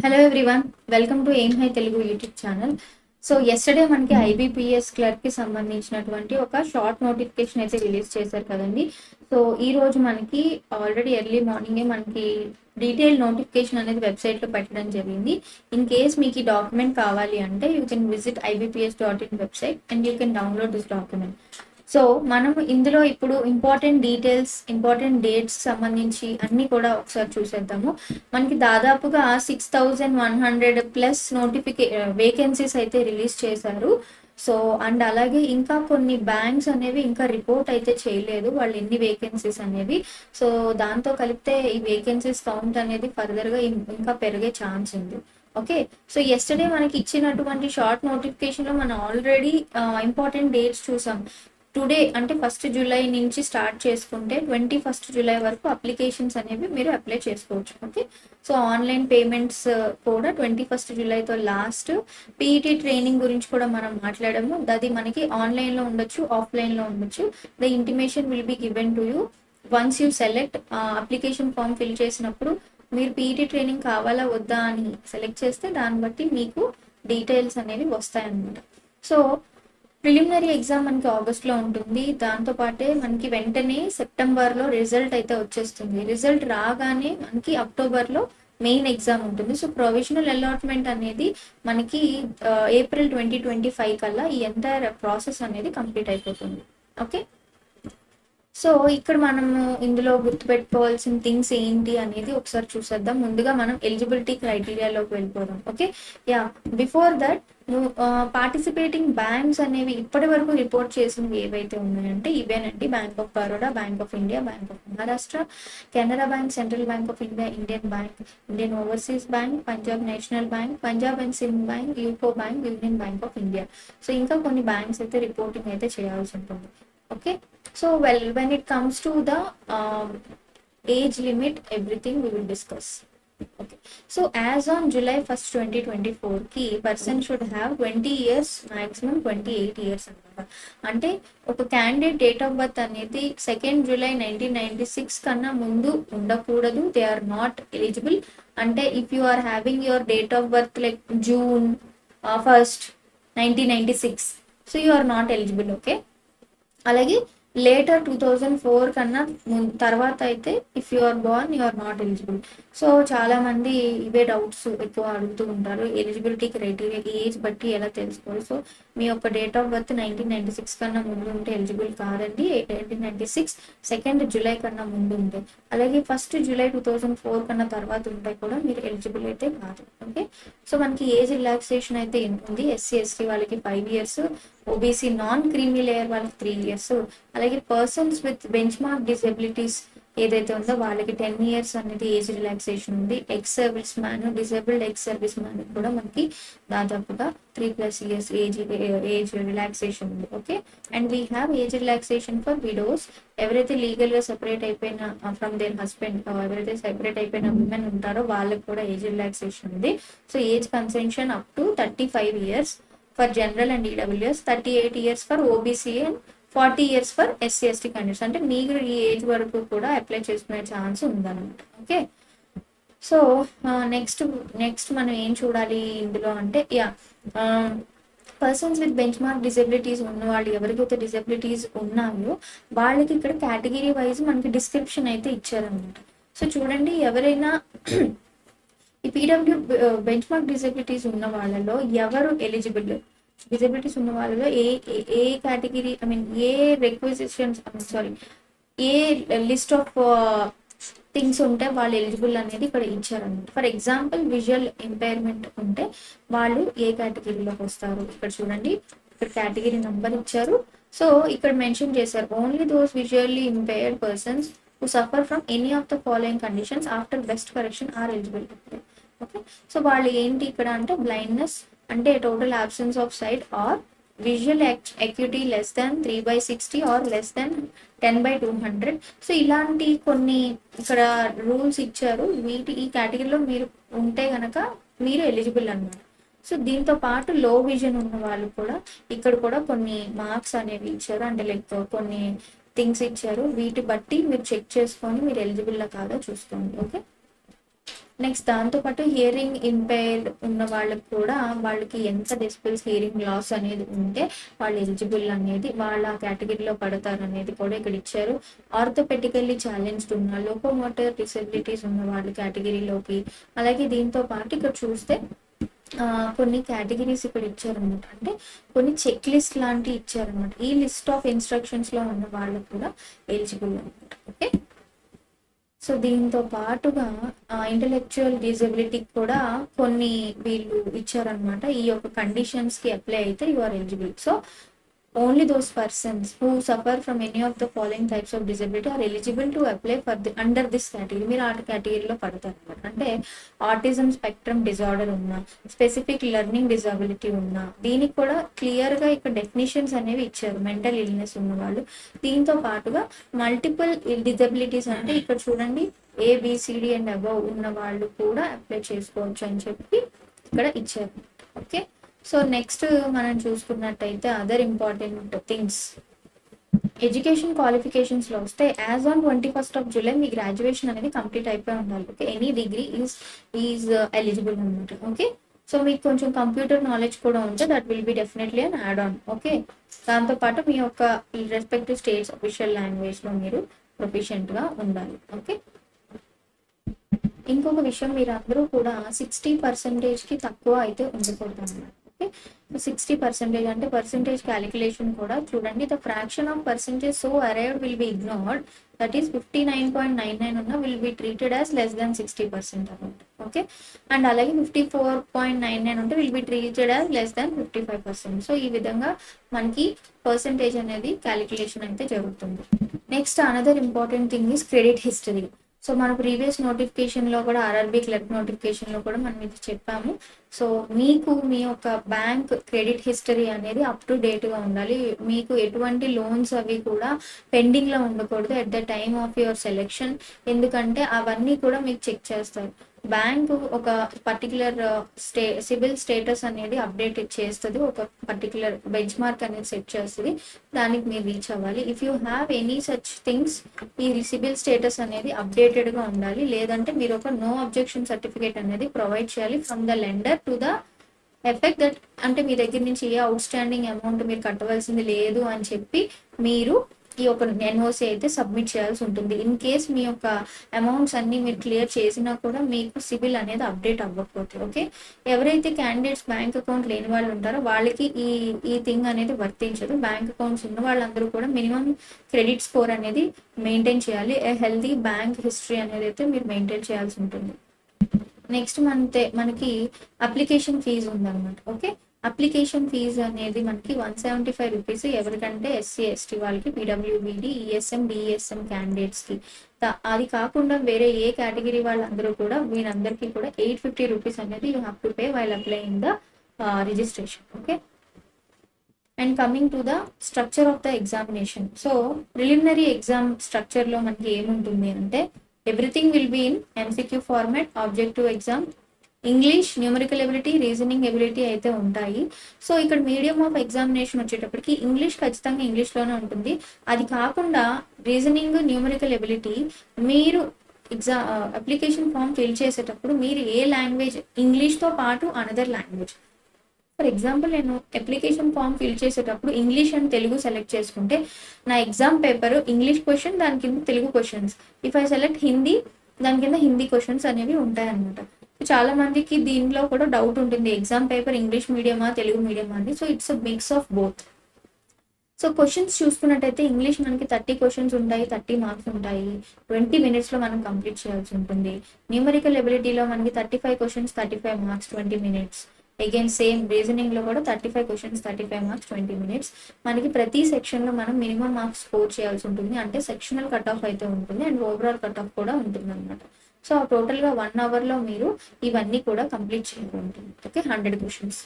Hello everyone welcome to aim high Telugu YouTube channel so yesterday మనకి IBPS క్లర్క్కి సంబంధించినటువంటి ఒక షార్ట్ నోటిఫికేషన్ అయితే రిలీజ్ చేశారు కదండి. సో ఈ రోజు మనకి ఆల్రెడీ ఎర్లీ మార్నింగే మనకి డీటెయిల్ నోటిఫికేషన్ అనేది వెబ్సైట్లో పెట్టడం జరిగింది. ఇన్ కేస్ మీకు ఈ డాక్యుమెంట్ కావాలి అంటే you can visit IBPS dot in website and you can download this document so మనం ఇందులో ఇప్పుడు ఇంపార్టెంట్ డీటెయిల్స్ ఇంపార్టెంట్ డేట్స్ సంబంధించి అన్ని కూడా ఒకసారి చూసేద్దాము. మనకి దాదాపుగా six thousand one hundred plus నోటిఫికే vacancies అయితే రిలీజ్ చేశారు. సో అండ్ అలాగే ఇంకా కొన్ని బ్యాంక్స్ అనేవి ఇంకా రిపోర్ట్ అయితే చేయలేదు వాళ్ళు ఎన్ని వేకెన్సీస్ అనేవి. సో దాంతో కలిపితే ఈ వేకెన్సీస్ కౌంట్ అనేది ఫర్దర్గా ఇంకా పెరిగే ఛాన్స్ ఉంది. ఓకే? సో ఎస్టర్డే మనకి ఇచ్చినటువంటి షార్ట్ నోటిఫికేషన్లో మనం ఆల్రెడీ ఇంపార్టెంట్ డేట్స్ చూసాం. టుడే అంటే ఫస్ట్ జూలై నుంచి స్టార్ట్ చేసుకుంటే ట్వంటీ ఫస్ట్ జూలై వరకు అప్లికేషన్స్ అనేవి మీరు అప్లై చేసుకోవచ్చు. ఓకే? సో ఆన్లైన్ పేమెంట్స్ కూడా ట్వంటీ ఫస్ట్ జూలైతో లాస్ట్. పీఈటీ ట్రైనింగ్ గురించి కూడా మనం మాట్లాడము. అది మనకి ఆన్లైన్లో ఉండొచ్చు ఆఫ్లైన్లో ఉండొచ్చు. The intimation will be given to you. Once you select application form fill చేసినప్పుడు మీరు పీఈటీ ట్రైనింగ్ కావాలా వద్దా అని సెలెక్ట్ చేస్తే దాన్ని బట్టి మీకు డీటెయిల్స్ అనేవి వస్తాయన్నమాట. సో ప్రిలిమినరీ ఎగ్జామ్ మనకి ఆగస్ట్లో ఉంటుంది. దాంతో పాటే మనకి వెంటనే సెప్టెంబర్లో రిజల్ట్ అయితే వచ్చేస్తుంది. రిజల్ట్ రాగానే మనకి అక్టోబర్లో మెయిన్ ఎగ్జామ్ ఉంటుంది. సో ప్రొవిజనల్ అలాట్మెంట్ అనేది మనకి ఏప్రిల్ ట్వంటీ ట్వంటీ ఫైవ్ కల్లా ఈ ఎంటైర్ ప్రాసెస్ అనేది కంప్లీట్ అయిపోతుంది. ఓకే? సో ఇక్కడ మనము ఇందులో గుర్తుపెట్టుకోవాల్సిన థింగ్స్ ఏంటి అనేది ఒకసారి చూసేద్దాం. ముందుగా మనం ఎలిజిబిలిటీ క్రైటీరియాలోకి వెళ్ళిపోదాం. Okay? Ya before that participating banks అనేవి ఇప్పటి వరకు రిపోర్ట్ చేసినవి ఏవైతే ఉన్నాయంటే ఇవేనండి. Bank of Baroda bank of India bank of Maharashtra Canara bank central bank of India Indian bank Indian overseas bank Punjab national bank Punjab and Sind bank UCO bank union bank of India so ఇంకా కొన్ని banks అయితే reporting అయితే చేయాల్సి ఉంటుంది. Okay so well when it comes to the age limit everything we will discuss okay so as on July first twenty twenty ఫోర్కి person should have twenty years maximum twenty eight years అనమాట అంటే ఒక candidate date of birth అనేది second July nineteen ninety six కన్నా ముందు ఉండకూడదు. They are not eligible అంటే if you are having your date of birth like June first nineteen ninety six so you are not eligible okay అలాగే later two thousand four కన్నా తర్వాత అయితే if you are born you are not eligible so చాలా మంది ఇవే doubts ఎక్కువ అడుగుతూ ఉంటారు. ఎలిజిబిలిటీ క్రైటీరియా ఏజ్ బట్టి ఎలా తెలుసుకోవాలి? సో మీ యొక్క date of birth nineteen ninety six కన్నా ముందు ఉంటే ఎలిజిబుల్ కాదండి. Nineteen ninety six second July కన్నా ముందు ఉంటే. అలాగే first July two thousand four కన్నా తర్వాత ఉంటే కూడా మీరు ఎలిజిబుల్ అయితే కాదు. ఓకే సో మనకి ఏజ్ రిలాక్సేషన్ అయితే ఉంది ఎస్సీ ఎస్టీ వాళ్ళకి five years OBC non creamy layer వాళ్ళకి త్రీ ఇయర్స్. అలాగే persons with bench mark disabilities ఏదైతే ఉందో వాళ్ళకి టెన్ ఇయర్స్ అనేది ఏజ్ రిలాక్సేషన్ ఉంది. Ex service man disabled ex service man కూడా మనకి దాదాపుగా three plus years age age relaxation ఉంది. Okay and we have age relaxation for widows ఎవరైతే లీగల్గా సెపరేట్ అయిపోయిన ఫ్రమ్ దేర్ హస్బెండ్ ఎవరైతే సెపరేట్ అయిపోయిన ఉమెన్ ఉంటారో వాళ్ళకి కూడా ఏజ్ రిలాక్సేషన్ ఉంది. So age concession up to thirty five years for general and EWS thirty eight years for OBC and forty years for SC ST condition అంటే మీరు ఈ age వరకు కూడా అప్లై చేసుకునే ఛాన్స్ ఉందన్నమాట. ఓకే సో నెక్స్ట్ నెక్స్ట్ మనం ఏం చూడాలి ఇందులో అంటే ya persons with bench mark disabilities ఉన్న వాళ్ళు ఎవరికైతే డిసెబిలిటీస్ ఉన్నాయో వాళ్ళకి ఇక్కడ కేటగిరీ వైజ్ మనకి డిస్క్రిప్షన్ అయితే ఇచ్చారనమాట సో చూడండి ఎవరైనా ఈ పీడబ్ల్యూ బెంచ్ మార్క్ డిజబిలిటీస్ ఉన్న వాళ్ళలో ఎవరు ఎలిజిబుల్ డిజబిలిటీస్ ఉన్న వాళ్ళలో ఏ ఏ- category I mean a requisitions sorry a list of things ఉంటే వాళ్ళు ఎలిజిబుల్ అనేది ఇక్కడ ఇచ్చారన్నమాట. ఫర్ ఎగ్జాంపుల్ విజువల్ ఎంపైర్మెంట్ ఉంటే వాళ్ళు ఏ కేటగిరీలోకి వస్తారు? ఇక్కడ చూడండి ఇక్కడ కేటగిరీ నెంబర్ ఇచ్చారు. సో ఇక్కడ మెన్షన్ చేశారు only those visually impaired persons who suffer from any of the following conditions after best correction are eligible okay. So వాళ్ళు ఏంటి ఇక్కడ అంటే బ్లైండ్నెస్ అంటే total absence of sight or visual acuity less than three by sixty or less than ten by two hundred so ఇలాంటి కొన్ని ఇక్కడ rules ఇచ్చారు. వీటి ఈ కేటగిరీలో మీరు ఉంటే కనుక మీరు ఎలిజిబుల్ అనమాట సో దీంతో పాటు లో విజన్ ఉన్న వాళ్ళు కూడా ఇక్కడ కూడా కొన్ని మార్క్స్ అనేవి ఇచ్చారు. అంటే లైక్ కొన్ని థింగ్స్ ఇచ్చారు. వీటి బట్టి మీరు చెక్ చేసుకొని మీరు ఎలిజిబుల్ కాదో చూసుకోండి. ఓకే. నెక్స్ట్ దాంతోపాటు హియరింగ్ ఇంపైర్డ్ ఉన్న వాళ్ళకి కూడా వాళ్ళకి ఎంత డెసిబుల్స్ హియరింగ్ లాస్ అనేది ఉంటే వాళ్ళు ఎలిజిబుల్ అనేది వాళ్ళ కేటగిరీలో పడతారు అనేది కూడా ఇక్కడ ఇచ్చారు. ఆర్థోపెటికల్లీ ఛాలెంజ్డ్ ఉన్న లోకోమోటర్ డిసెబిలిటీస్ ఉన్న వాళ్ళ కేటగిరీలోకి అలాగే దీంతో పాటు ఇక్కడ చూస్తే కొన్ని కేటగిరీస్ ఇక్కడ ఇచ్చారనమాట అంటే కొన్ని చెక్ లిస్ట్ లాంటివి ఇచ్చారనమాట ఈ లిస్ట్ ఆఫ్ ఇన్స్ట్రక్షన్స్లో ఉన్న వాళ్ళకు కూడా ఎలిజిబుల్ అనమాట ఓకే సో దీంతో పాటుగా ఇంటలెక్చువల్ డిజబిలిటీ కూడా కొన్ని వీళ్ళు ఇచ్చారనమాట ఈ యొక్క కండిషన్స్కి అప్లై అయితే you are eligible so only those persons who suffer from any of the following types of disability are eligible to apply for the under this category మీరు ఆ కేటగిరీలో పడతారు అనమాట అంటే ఆటిజం స్పెక్ట్రమ్ డిజార్డర్ ఉన్న స్పెసిఫిక్ లెర్నింగ్ డిజబిలిటీ ఉన్న దీనికి కూడా క్లియర్గా ఇక్కడ డెఫినేషన్స్ అనేవి ఇచ్చారు. మెంటల్ ఇల్నెస్ ఉన్న వాళ్ళు. దీంతో పాటుగా మల్టిపుల్ డిజబిలిటీస్ అంటే ఇక్కడ చూడండి ఏబిసిడి అండ్ అబౌవ్ ఉన్న వాళ్ళు కూడా అప్లై చేసుకోవచ్చు అని చెప్పి ఇక్కడ ఇచ్చారు. ఓకే సో నెక్స్ట్ మనం చూసుకున్నట్టయితే అదర్ ఇంపార్టెంట్ థింగ్స్ ఎడ్యుకేషన్ క్వాలిఫికేషన్స్లో వస్తే as on twenty first of July me graduation అనేది కంప్లీట్ అయిపోయి ఉండాలి. Okay any degree is is eligible అనమాట ఓకే సో మీకు కొంచెం కంప్యూటర్ నాలెడ్జ్ కూడా ఉంటే that will be definitely an add on okay దాంతోపాటు మీ యొక్క రెస్పెక్టివ్ స్టేట్స్ అఫీషియల్ లాంగ్వేజ్లో మీరు ప్రొఫిషియంట్గా ఉండాలి. ఓకే ఇంకొక విషయం మీరు అందరూ కూడా సిక్స్టీ పర్సెంటేజ్కి తక్కువ అయితే ఉండకూడదు అన్నమాట. సిక్స్టీ పర్సెంటేజ్ అంటే పర్సెంటేజ్ క్యాలిక్యులేషన్ కూడా చూడండి. The fraction of percentage so arrived will be ignored that is fifty nine point nine nine ఉన్న will be treated as less than sixty percent అనమాట ఓకే అండ్ అలాగే fifty four point nine nine ఉంటే will be treated as less than fifty five percent so ఈ విధంగా మనకి percentage అనేది calculation అయితే జరుగుతుంది. Next another important thing is credit history so మన ప్రీవియస్ నోటిఫికేషన్లో కూడా ఆర్ఆర్బి క్లర్క్ నోటిఫికేషన్లో కూడా మనం ఇది చెప్పాము. సో మీకు మీ యొక్క బ్యాంక్ క్రెడిట్ హిస్టరీ అనేది అప్ టు డేట్గా ఉండాలి. మీకు ఎటువంటి లోన్స్ అవి కూడా పెండింగ్లో ఉండకూడదు at the time of your selection ఎందుకంటే అవన్నీ కూడా మీకు చెక్ చేస్తారు. బ్యాంక్ ఒక పర్టికులర్ స్టే సివిల్ స్టేటస్ అనేది అప్డేట్ చేస్తుంది. ఒక పర్టికులర్ బెంచ్ మార్క్ అనేది సెట్ చేస్తుంది. దానికి మీరు రీచ్ అవ్వాలి. If you have any such things ఈ సివిల్ స్టేటస్ అనేది అప్డేటెడ్గా ఉండాలి. లేదంటే మీరు ఒక నో అబ్జెక్షన్ సర్టిఫికేట్ అనేది ప్రొవైడ్ చేయాలి from the lender to the effect that అంటే మీ దగ్గర నుంచి ఏ అవుట్ స్టాండింగ్ అమౌంట్ మీరు కట్టవలసింది లేదు అని చెప్పి మీరు ఈ యొక్క ఎన్ఓసి అయితే సబ్మిట్ చేయాల్సి ఉంటుంది. ఇన్ కేస్ మీ యొక్క అమౌంట్స్ అన్ని మీరు క్లియర్ చేసినా కూడా మీకు సిబిల్ అనేది అప్డేట్ అవ్వకపోతే ఓకే? ఎవరైతే క్యాండిడేట్స్ బ్యాంక్ అకౌంట్ లేని వాళ్ళు ఉంటారో వాళ్ళకి ఈ ఈ థింగ్ అనేది వర్తించదు. బ్యాంక్ అకౌంట్స్ ఉన్న వాళ్ళందరూ కూడా మినిమం క్రెడిట్ స్కోర్ అనేది మెయింటైన్ చేయాలి. హెల్తీ బ్యాంక్ హిస్టరీ అనేది అయితే మీరు మెయింటైన్ చేయాల్సి ఉంటుంది. నెక్స్ట్ మనతే మనకి అప్లికేషన్ ఫీజు ఉందన్నమాట ఓకే? అప్లికేషన్ ఫీజు అనేది మనకి వన్ సెవెంటీ ఫైవ్ రూపీస్ ఎవరికంటే ఎస్సీ ఎస్టీ వాళ్ళకి పీడబ్ల్యూబీడి ఈఎస్ఎం డిఎస్ఎం క్యాండిడేట్స్కి అది కాకుండా వేరే ఏ కేటగిరీ వాళ్ళందరూ కూడా వీరందరికీ కూడా ఎయిట్ ఫిఫ్టీ రూపీస్ అనేది you have to pay while applying the registration okay and coming to the structure of the examination so preliminary exam స్ట్రక్చర్లో మనకి ఏముంటుంది అంటే everything will be in MCQ format objective exam English numerical ability reasoning ability అయితే ఉంటాయి. So ఇక్కడ medium of examination వచ్చేటప్పటికి English ఖచ్చితంగా ఇంగ్లీష్లోనే ఉంటుంది. అది కాకుండా రీజనింగ్ న్యూమరికల్ ఎబిలిటీ మీరు ఎగ్జా అప్లికేషన్ ఫామ్ ఫిల్ చేసేటప్పుడు మీరు ఏ లాంగ్వేజ్ ఇంగ్లీష్తో పాటు అనదర్ లాంగ్వేజ్. ఫర్ ఎగ్జాంపుల్ నేను అప్లికేషన్ ఫామ్ ఫిల్ చేసేటప్పుడు ఇంగ్లీష్ అండ్ తెలుగు సెలెక్ట్ చేసుకుంటే నా ఎగ్జామ్ పేపర్ ఇంగ్లీష్ క్వశ్చన్ దాని కింద Telugu questions. If I select Hindi దాని కింద హిందీ క్వశ్చన్స్ అనేవి ఉంటాయన్నమాట. చాలా మందికి దీనిలో కూడా డౌట్ ఉంటుంది. ఎగ్జామ్ పేపర్ ఇంగ్లీష్ మీడియమా తెలుగు మీడియమా అని. So it's a mix of both so questions చూసుకున్నట్టయితే ఇంగ్లీష్ మనకి థర్టీ క్వశ్చన్స్ ఉంటాయి థర్టీ మార్క్స్ ఉంటాయి. ట్వంటీ మినిట్స్లో మనం కంప్లీట్ చేయాల్సి ఉంటుంది. న్యూమరికల్ ఎబిలిటీలో మనకి thirty five questions thirty five marks twenty minutes again same రీజనింగ్లో కూడా thirty five questions thirty five marks twenty minutes మనకి ప్రతి సెక్షన్లో మనం మినిమం మార్క్స్ స్కోర్ చేయాల్సి ఉంటుంది. అంటే సెక్షనల్ కట్ ఆఫ్ అయితే ఉంటుంది. అండ్ ఓవరాల్ కట్ ఆఫ్ కూడా ఉంటుంది అనమాట సో టోటల్గా వన్ అవర్లో మీరు ఇవన్నీ కూడా కంప్లీట్ చేయాలి ఉంటుంది okay hundred questions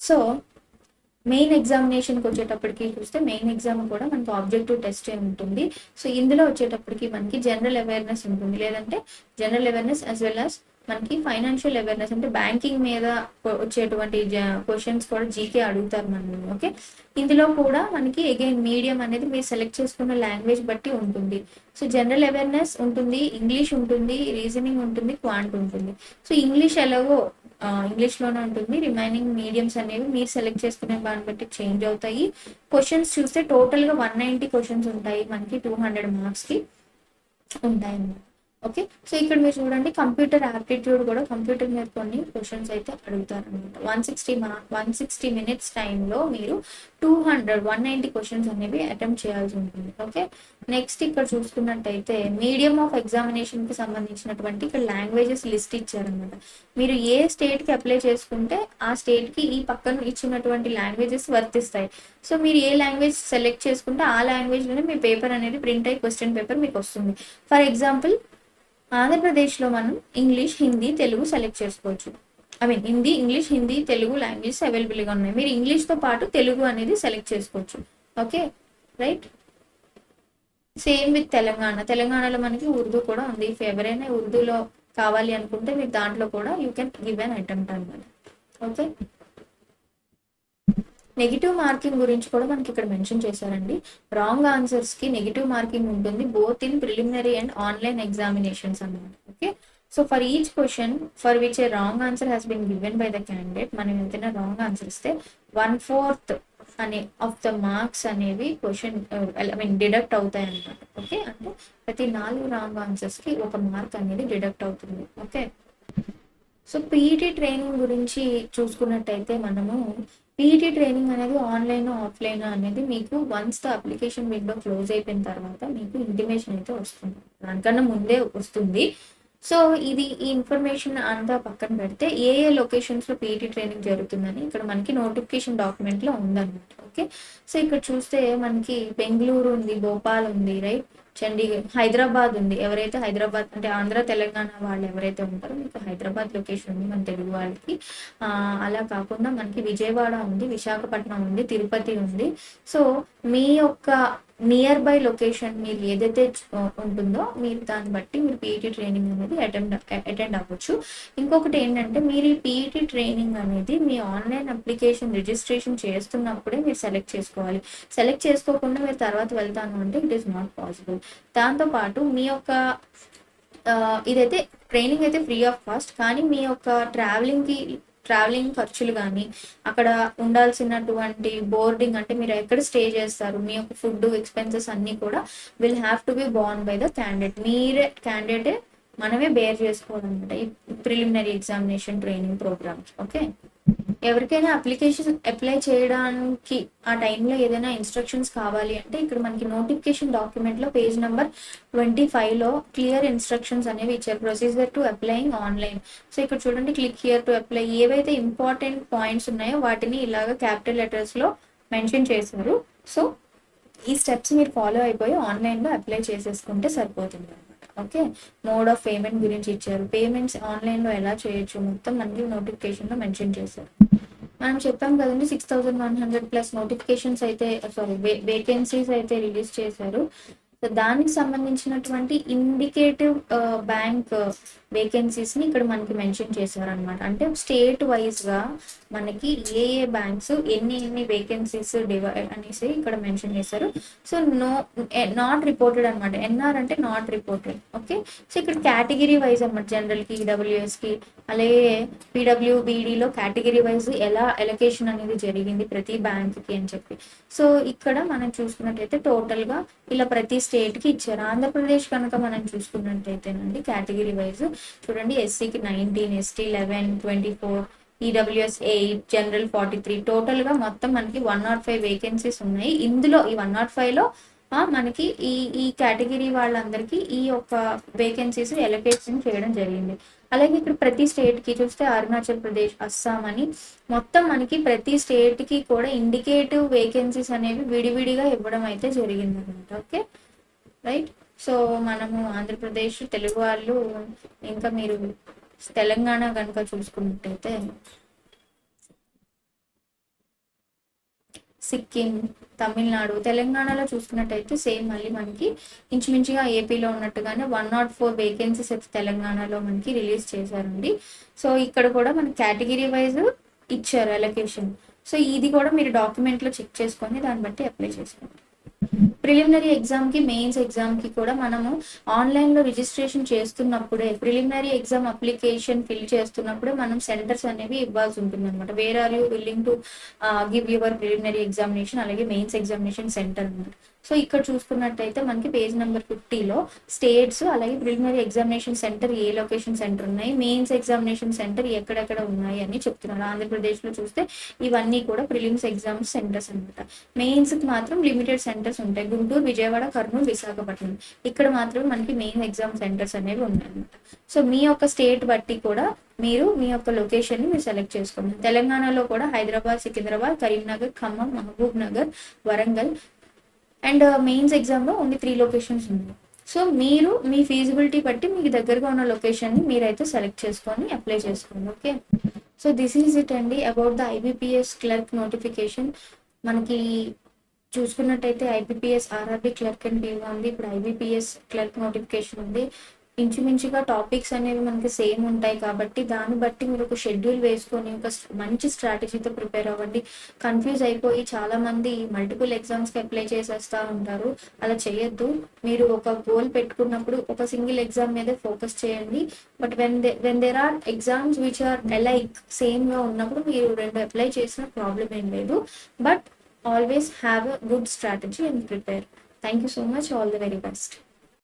so main ఎగ్జామినేషన్కి వచ్చేటప్పటికి చూస్తే మెయిన్ ఎగ్జామ్ కూడా మనకి ఆబ్జెక్టివ్ టెస్ట్ ఉంటుంది. సో ఇందులో వచ్చేటప్పటికి మనకి జనరల్ అవేర్నెస్ ఉంటుంది. లేదంటే general awareness as well as మనకి ఫైనాన్షియల్ అవేర్నెస్ అంటే బ్యాంకింగ్ మీద వచ్చేటువంటి క్వశ్చన్స్ కూడా జీకే అడుగుతారు మనం ఓకే ఇందులో కూడా మనకి అగైన్ మీడియం అనేది మీరు సెలెక్ట్ చేసుకున్న లాంగ్వేజ్ బట్టి ఉంటుంది. సో జనరల్ అవేర్నెస్ ఉంటుంది ఇంగ్లీష్ ఉంటుంది రీజనింగ్ ఉంటుంది క్వాంట్ ఉంటుంది. సో ఇంగ్లీష్ ఎలాగో ఇంగ్లీష్లోనే ఇంగ్లీష్లోనే ఉంటుంది. రిమైనింగ్ మీడియంస్ అనేవి మీరు సెలెక్ట్ చేసుకునే దాన్ని బట్టి చేంజ్ అవుతాయి. క్వశ్చన్స్ చూస్తే టోటల్గా వన్ నైన్టీ క్వశ్చన్స్ ఉంటాయి. మనకి టూ హండ్రెడ్ మార్క్స్కి ఉంటాయి అన్నమాట. ఓకే సో ఇక్కడ మీరు చూడండి కంప్యూటర్ యాప్టిట్యూడ్ కూడా కంప్యూటర్ మీద కొన్ని క్వశ్చన్స్ అయితే అడుగుతారు అనమాట one sixty one sixty minutes టైంలో మీరు two hundred one ninety questions అనేవి అటెంప్ట్ చేయాల్సి ఉంటుంది. ఓకే నెక్స్ట్ ఇక్కడ చూసుకున్నట్టయితే మీడియం ఆఫ్ ఎగ్జామినేషన్కి సంబంధించినటువంటి ఇక్కడ లాంగ్వేజెస్ లిస్ట్ ఇచ్చారనమాట మీరు ఏ స్టేట్కి అప్లై చేసుకుంటే ఆ స్టేట్కి ఈ పక్కన ఇచ్చినటువంటి లాంగ్వేజెస్ వర్తిస్తాయి. సో మీరు ఏ లాంగ్వేజ్ సెలెక్ట్ చేసుకుంటే ఆ లాంగ్వేజ్లోనే మీ పేపర్ అనేది ప్రింట్ అయ్యి క్వశ్చన్ పేపర్ మీకు వస్తుంది. ఫర్ ఎగ్జాంపుల్ ఆంధ్రప్రదేశ్లో మనం ఇంగ్లీష్ హిందీ తెలుగు సెలెక్ట్ చేసుకోవచ్చు. I mean Hindi English Hindi Telugu languages అవైలబుల్గా ఉన్నాయి. మీరు ఇంగ్లీష్తో పాటు తెలుగు అనేది సెలెక్ట్ చేసుకోవచ్చు. Okay? Right? Same with Telangana. తెలంగాణలో మనకి ఉర్దూ కూడా ఉంది. ఇఫ్ ఎవరైనా ఉర్దూలో కావాలి అనుకుంటే మీరు దాంట్లో కూడా you can give an attempt అనమాట ఓకే? నెగిటివ్ మార్కింగ్ గురించి కూడా మనకి ఇక్కడ మెన్షన్ చేశారండి. రాంగ్ ఆన్సర్స్కి నెగిటివ్ మార్కింగ్ ఉంటుంది. Both in preliminary and online examinations అన్నమాట. Okay so for each question for which a wrong answer has been given by the candidate మనం ఏదైనా రాంగ్ ఆన్సర్ ఇస్తే వన్ ఫోర్త్ అనే ఆఫ్ ద మార్క్స్ అనేవి question I mean deduct అవుతాయి అనమాట okay అంటే ప్రతి నాలుగు రాంగ్ ఆన్సర్స్కి ఒక మార్క్ అనేది డిడక్ట్ అవుతుంది. ఓకే సో పీఈటీ ట్రైనింగ్ గురించి చూసుకున్నట్టయితే మనము పీటీ ట్రైనింగ్ అనేది ఆన్లైన్ ఆఫ్లైన్ అనేది మీకు once the application window close అయిపోయిన తర్వాత మీకు ఇంటిమేషన్ అయితే వస్తుంది. దానికన్నా ముందే వస్తుంది. సో ఇది ఈ ఇన్ఫర్మేషన్ అంతా పక్కన పెడితే ఏ ఏ లొకేషన్స్లో ట్రైనింగ్ జరుగుతుందని ఇక్కడ మనకి నోటిఫికేషన్ డాక్యుమెంట్లో ఉందన్నమాట ఓకే సో ఇక్కడ చూస్తే మనకి బెంగళూరు ఉంది భోపాల్ ఉంది రైట్ చండీగఢ్ హైదరాబాద్ ఉంది. ఎవరైతే హైదరాబాద్ అంటే ఆంధ్ర తెలంగాణ వాళ్ళు ఎవరైతే ఉంటారో మీకు హైదరాబాద్ లొకేషన్ ఉంది మన తెలుగు వాళ్ళకి. అలా కాకుండా మనకి విజయవాడ ఉంది విశాఖపట్నం ఉంది తిరుపతి ఉంది. సో మీ యొక్క నియర్ బై లొకేషన్ మీరు ఏదైతే ఉంటుందో మీరు దాన్ని బట్టి మీరు పీఈటీ ట్రైనింగ్ అనేది అటెండ్ అటెండ్ అవ్వచ్చు. ఇంకొకటి ఏంటంటే మీరు ఈ పీఈటీ ట్రైనింగ్ అనేది మీ ఆన్లైన్ అప్లికేషన్ రిజిస్ట్రేషన్ చేస్తున్నప్పుడే మీరు సెలెక్ట్ చేసుకోవాలి. సెలెక్ట్ చేసుకోకుండా మీరు తర్వాత వెళ్తాను అంటే ఇట్ ఈస్ నాట్ పాసిబుల్ దాంతోపాటు మీ యొక్క ఇదైతే ట్రైనింగ్ అయితే ఫ్రీ ఆఫ్ కాస్ట్ కానీ మీ యొక్క ట్రావెలింగ్కి ట్రావెలింగ్ ఖర్చులు కానీ అక్కడ ఉండాల్సినటువంటి బోర్డింగ్ అంటే మీరు ఎక్కడ స్టే చేస్తారు? మీ యొక్క ఫుడ్ ఎక్స్పెన్సెస్ అన్నీ కూడా will have to be borne by the candidate మీరే క్యాండిడేటే మనమే బేర్ చేసుకోవాలన్నమాట. ఈ preliminary examination training programs okay ఎవరికైనా అప్లికేషన్ అప్లై చేయడానికి ఆ టైంలో ఏదైనా ఇన్స్ట్రక్షన్స్ కావాలి అంటే ఇక్కడ మనకి నోటిఫికేషన్ డాక్యుమెంట్లో పేజ్ నెంబర్ ట్వంటీ ఫైవ్లో క్లియర్ ఇన్స్ట్రక్షన్స్ అనేవి ఇచ్చారు. Procedure to applying online so ఇక్కడ చూడండి క్లిక్ హియర్ టు అప్లై ఏవైతే ఇంపార్టెంట్ పాయింట్స్ ఉన్నాయో వాటిని ఇలాగ క్యాపిటల్ లెటర్స్లో మెన్షన్ చేశారు. సో ఈ స్టెప్స్ మీరు ఫాలో అయిపోయి ఆన్లైన్లో అప్లై చేసేసుకుంటే సరిపోతుంది. ఓకే? మోడ్ ఆఫ్ పేమెంట్ గురించి ఇచ్చారు. పేమెంట్స్ ఆన్లైన్లో ఎలా చేయొచ్చు? మొత్తం మనకి నోటిఫికేషన్లో మెన్షన్ చేశారు. మనం చెప్పాం కదండి six thousand one hundred plus notifications అయితే సారీ వేకెన్సీస్ అయితే రిలీజ్ చేశారు. సో దానికి సంబంధించినటువంటి ఇండికేటివ్ బ్యాంక్ వేకెన్సీస్ని ఇక్కడ మనకి మెన్షన్ చేశారనమాట అంటే స్టేట్ వైజ్గా మనకి ఏ ఏ బ్యాంక్స్ ఎన్ని ఎన్ని వేకెన్సీస్ డివైడ్ అనేసి ఇక్కడ మెన్షన్ చేశారు. సో నో నాట్ రిపోర్టెడ్ అనమాట ఎన్ఆర్ అంటే నాట్ రిపోర్టెడ్ ఓకే సో ఇక్కడ కేటగిరీ వైజ్ అనమాట జనరల్కి ఈడబ్ల్యూఎస్కి అలాగే పీడబ్ల్యూ బీడీలో కేటగిరీ వైజ్ ఎలా ఎలకేషన్ అనేది జరిగింది ప్రతి బ్యాంక్కి అని చెప్పి. సో ఇక్కడ మనం చూసుకున్నట్లయితే టోటల్గా ఇలా ప్రతి స్టేట్కి ఇచ్చారు. ఆంధ్రప్రదేశ్ కనుక మనం చూసుకున్నట్టయితేనండి కేటగిరీ వైజ్ చూడండి ఎస్సీకి nineteen ST eleven twenty four EWS eight general forty three టోటల్గా మొత్తం మనకి వన్ నాట్ ఫైవ్ వేకెన్సీస్ ఉన్నాయి. ఇందులో ఈ వన్ నాట్ ఫైవ్లో మనకి ఈ ఈ కేటగిరీ వాళ్ళందరికీ ఈ యొక్క వేకెన్సీస్ ఎలకేషన్ చేయడం జరిగింది. అలాగే ఇక్కడ ప్రతి స్టేట్కి చూస్తే అరుణాచల్ ప్రదేశ్ అస్సాం అని మొత్తం మనకి ప్రతి స్టేట్కి కూడా ఇండికేటివ్ వేకెన్సీస్ అనేవి విడివిడిగా ఇవ్వడం అయితే జరిగిందనమాట. ఓకే? రైట్ సో మనము ఆంధ్రప్రదేశ్ తెలుగు వాళ్ళు ఇంకా మీరు తెలంగాణ కనుక చూసుకున్నట్టయితే సిక్కిం తమిళనాడు తెలంగాణలో చూసుకున్నట్టయితే సేమ్ మళ్ళీ మనకి ఇంచుమించుగా ఏపీలో ఉన్నట్టుగానే వన్ నాట్ ఫోర్ వేకెన్సీస్ అయితే తెలంగాణలో మనకి రిలీజ్ చేశారండి. సో ఇక్కడ కూడా మన కేటగిరీ వైజ్ ఇచ్చారు అలొకేషన్ సో ఇది కూడా మీరు డాక్యుమెంట్లో చెక్ చేసుకొని దాన్ని బట్టి అప్లై చేసుకోండి. ప్రిలిమినరీ ఎగ్జామ్కి మెయిన్స్ ఎగ్జామ్కి కూడా మనము ఆన్లైన్లో రిజిస్ట్రేషన్ చేస్తున్నప్పుడే ప్రిలిమినరీ ఎగ్జామ్ అప్లికేషన్ ఫిల్ చేస్తున్నప్పుడే మనం సెంటర్స్ అనేవి ఇవ్వాల్సి ఉంటుంది అనమాట where are you willing to give your preliminary examination అలాగే మెయిన్స్ ఎగ్జామినేషన్ సెంటర్ అనమాట సో ఇక్కడ చూసుకున్నట్టయితే మనకి పేజ్ నెంబర్ ఫిఫ్టీలో స్టేట్స్ అలాగే preliminary examination center a location center ఉన్నాయి మెయిన్స్ ఎగ్జామినేషన్ సెంటర్ ఎక్కడెక్కడ ఉన్నాయి అని చెప్తున్నారు. ఆంధ్రప్రదేశ్లో చూస్తే ఇవన్నీ కూడా ప్రిలిమ్స్ ఎగ్జామ్స్ సెంటర్స్ అనమాట మెయిన్స్కి మాత్రం లిమిటెడ్ సెంటర్స్ ఉంటాయి. గుంటూరు విజయవాడ కర్నూలు విశాఖపట్నం. ఇక్కడ మాత్రం మనకి మెయిన్ ఎగ్జామ్ సెంటర్స్ అనేవి ఉన్నాయన్నమాట. సో మీ యొక్క స్టేట్ బట్టి కూడా మీరు మీ యొక్క లొకేషన్ని మీరు సెలెక్ట్ చేసుకోండి. తెలంగాణలో కూడా Hyderabad Secunderabad Karimnagar Khammam Mahabubnagar Warangal and mains ఎగ్జామ్లో ఓన్లీ త్రీ లొకేషన్స్ ఉన్నాయి సో మీరు మీ ఫీజిబిలిటీ బట్టి మీకు దగ్గరగా ఉన్న లొకేషన్ని మీరైతే సెలెక్ట్ చేసుకొని అప్లై చేసుకోండి okay so this is it అండి. About the IBPS clerk notification మనకి చూసుకున్నట్టయితే ఐబీపీఎస్ ఆర్ఆర్బీ క్లర్క్ అండ్ బీవా ఉంది. ఇప్పుడు ఐబీపీఎస్ క్లర్క్ నోటిఫికేషన్ ఉంది. ఇంచుమించుగా టాపిక్స్ అనేవి మనకి సేమ్ ఉంటాయి కాబట్టి దాన్ని బట్టి మీరు ఒక షెడ్యూల్ వేసుకొని ఒక మంచి స్ట్రాటజీతో ప్రిపేర్ అవ్వండి. కన్ఫ్యూజ్ అయిపోయి చాలా మంది మల్టిపుల్ ఎగ్జామ్స్కి అప్లై చేసేస్తూ ఉంటారు. అలా చేయొద్దు. మీరు ఒక గోల్ పెట్టుకున్నప్పుడు ఒక సింగిల్ ఎగ్జామ్ మీద ఫోకస్ చేయండి. But when they when there are exams which are like సేమ్గా ఉన్నప్పుడు మీరు రెండు అప్లై చేసిన ప్రాబ్లం ఏం లేదు. But always have a good strategy and prepare thank you so much all the very best